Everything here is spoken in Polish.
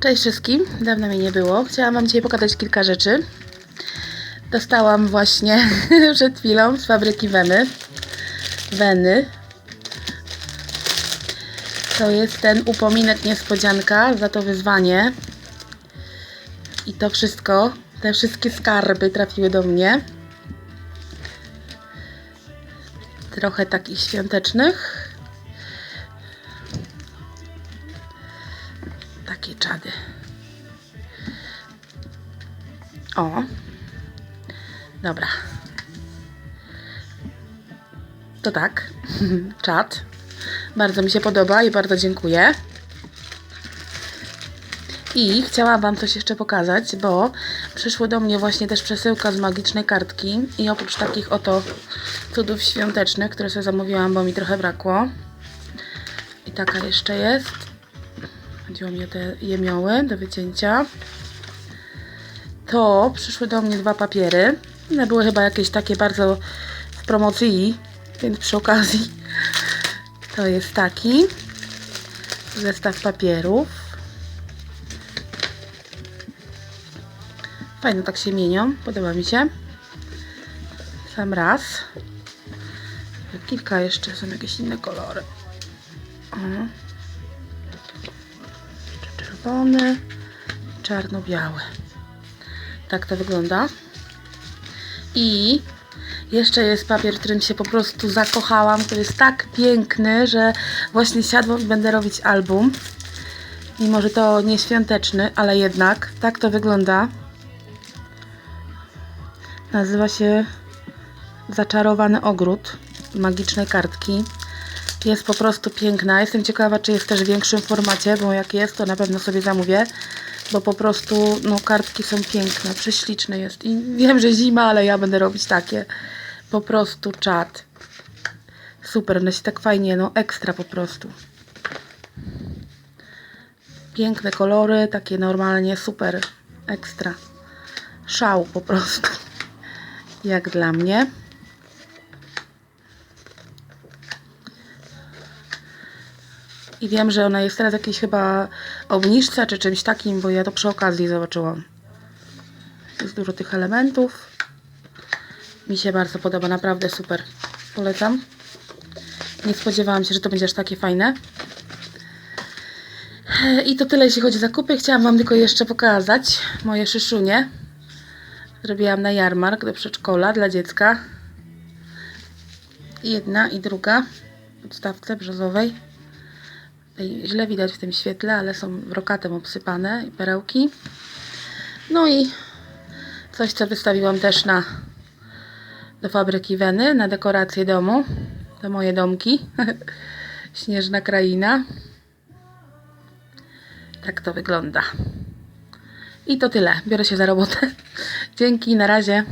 Cześć wszystkim, dawno mnie nie było. Chciałam Wam dzisiaj pokazać kilka rzeczy. Dostałam właśnie przed chwilą z fabryki Weny. Weny. To jest ten upominek niespodzianka za to wyzwanie. I to wszystko, te wszystkie skarby trafiły do mnie. Trochę takich świątecznych. Takie czady. O. Dobra. To tak. Czad. Bardzo mi się podoba i bardzo dziękuję. I chciałam Wam coś jeszcze pokazać, bo przyszło do mnie właśnie też przesyłka z magicznej kartki i oprócz takich oto cudów świątecznych, które sobie zamówiłam, bo mi trochę brakło. I taka jeszcze jest. Chodziło mi o te jemioły do wycięcia. To przyszły do mnie dwa papiery. One były chyba jakieś takie bardzo w promocji, więc przy okazji to jest taki zestaw papierów. Fajno tak się mienią, podoba mi się. Sam raz. Kilka jeszcze są jakieś inne kolory. O. Jeszcze czerwony, czarno-biały. Tak to wygląda. I jeszcze jest papier, którym się po prostu zakochałam. To jest tak piękny, że właśnie siadłam i będę robić album. Mimo, że to nie świąteczny, ale jednak tak to wygląda. Nazywa się Zaczarowany Ogród magicznej kartki. Jest po prostu piękna. Jestem ciekawa, czy jest też w większym formacie, bo jak jest, to na pewno sobie zamówię. Bo po prostu no, kartki są piękne, prześliczne jest. I wiem, że zima, ale ja będę robić takie. Po prostu czad. Super, one się tak fajnie, no ekstra po prostu. Piękne kolory, takie normalnie super, ekstra. Szał po prostu. Jak dla mnie. I wiem, że ona jest teraz jakiejś chyba obniżce czy czymś takim, bo ja to przy okazji zobaczyłam. Jest dużo tych elementów. Mi się bardzo podoba, naprawdę super. Polecam. Nie spodziewałam się, że to będzie aż takie fajne. I to tyle, jeśli chodzi o zakupy. Chciałam Wam tylko jeszcze pokazać moje szyszunie. Zrobiłam na jarmark do przedszkola dla dziecka. Jedna i druga w podstawce brzozowej. Źle widać w tym świetle, ale są brokatem obsypane i perełki. No i coś, co wystawiłam też na do fabryki Weny, na dekorację domu. To moje domki. Śnieżna kraina. Tak to wygląda. I to tyle. Biorę się za robotę. Dzięki, na razie.